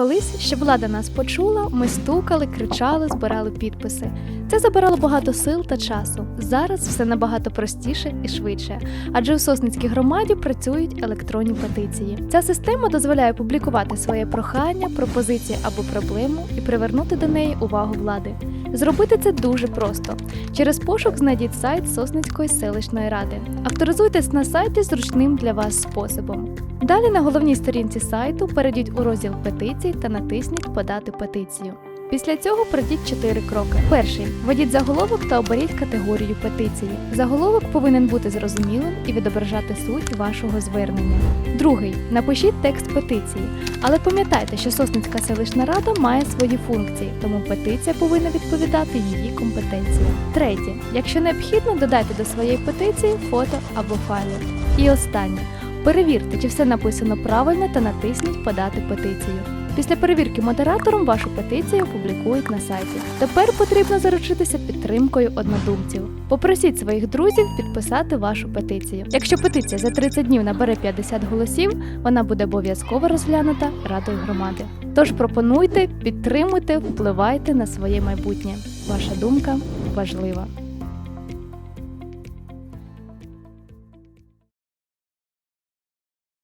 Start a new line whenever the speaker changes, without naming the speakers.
Колись, щоб влада нас почула, ми стукали, кричали, збирали підписи. Це забирало багато сил та часу. Зараз все набагато простіше і швидше, адже у Сосницькій громаді працюють електронні петиції. Ця система дозволяє публікувати своє прохання, пропозиції або проблему і привернути до неї увагу влади. Зробити це дуже просто. Через пошук знайдіть сайт Сосницької селищної ради. Авторизуйтесь на сайті зручним для вас способом. Далі на головній сторінці сайту перейдіть у розділ петицій та натисніть Подати петицію. Після цього пройдіть 4 кроки. Перший введіть заголовок та оберіть категорію петиції. Заголовок повинен бути зрозумілим і відображати суть вашого звернення. Другий напишіть текст петиції, але пам'ятайте, що Сосницька селищна рада має свої функції, тому петиція повинна відповідати її компетенціям. Третє, якщо необхідно, додайте до своєї петиції фото або файли. І останнє. Перевірте, чи все написано правильно та натисніть Подати петицію. Після перевірки модератором вашу петицію опублікують на сайті. Тепер потрібно заручитися підтримкою однодумців. Попросіть своїх друзів підписати вашу петицію. Якщо петиція за 30 днів набере 50 голосів, вона буде обов'язково розглянута Радою громади. Тож пропонуйте, підтримуйте, впливайте на своє майбутнє. Ваша думка важлива.